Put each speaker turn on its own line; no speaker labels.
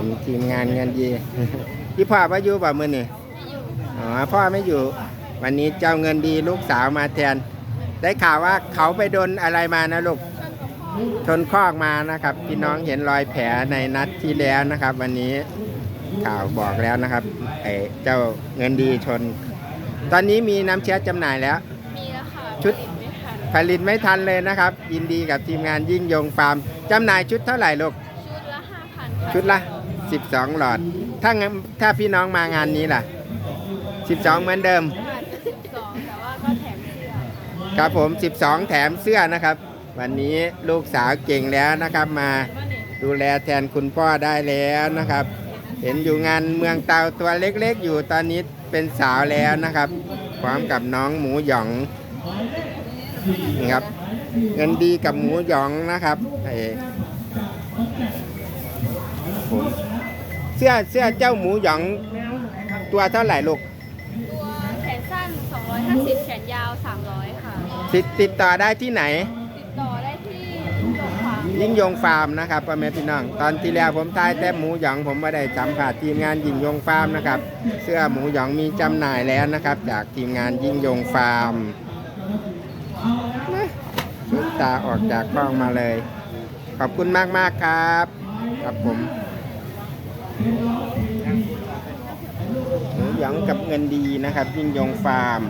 ผมทีมงานเงินดีพี่พ่อพ่ออยู่บ่มือนี่อ๋อพ่อไม่อยู่ วันนี้เจ้าเงินดีลูกสาวมาแทน ได้ข่าวว่าเขาไปโดนอะไรมานะลูกชนคอกมานะครับ พี่น้องเห็นรอยแผลในนัดที่แล้วนะครับ วันนี้ข่าวบอกแล้วนะครับไอ้เจ้าเงินดีชน ตอนนี้มีน้ำเชื้อจำหน่ายแล้ว
มีแล้วค่ะ
ชุด
ผลิตไม่ทัน
ผลิตไม่ทันเลยนะครับ ยินดีกับทีมงานยิ่งยงฟาร์มจำหน่ายชุดเท่าไหร่ลูก
ชุดละห้าพันค่ะ
ชุดละ 12 หลอด ถ้างั้นถ้าพี่น้องมางานนี้ล่ะ 12 เหมือนเดิม
สองแต่ว่าก็แถมเสื้อ
ครับผม 12 แถมเสื้อนะครับ วันนี้ลูกสาวเก่งแล้วนะครับ มาดูแลแทนคุณพ่อได้แล้วนะครับ เห็นอยู่งานเมืองเตาตัวเล็กๆ อยู่ตอนนี้เป็นสาวแล้วนะครับ พร้อมกับน้องหมูหยองนี่ครับ เงินดีกับหมูหยองนะครับไอ้ผม สื้อเสื้อเจ้าหมูหยองตัวเท่าไหร่ลูก
ตัวแขนสั้น 250 แขนยาว 300 ค่ะ
ติดติดต่อได้ที่ไหน
ติดต่อได้ที่ตรงขวาง
ยิ่งยงฟาร์มนะครับพ่อแม่พี่น้อง ตอนที่แล้วผมทายแต่หมูหยองผมไม่ได้สัมผัสทีมงานยิ่งยงฟาร์มนะครับ เสื้อหมูหยองมีจำหน่ายแล้วนะครับ จากทีมงานยิ่งยงฟาร์มนะสุดตาออกจากกล้องมาเลย ขอบคุณมากมากๆครับ ครับผม หมูหยองกับเงินดีนะครับยิ่งยงฟาร์ม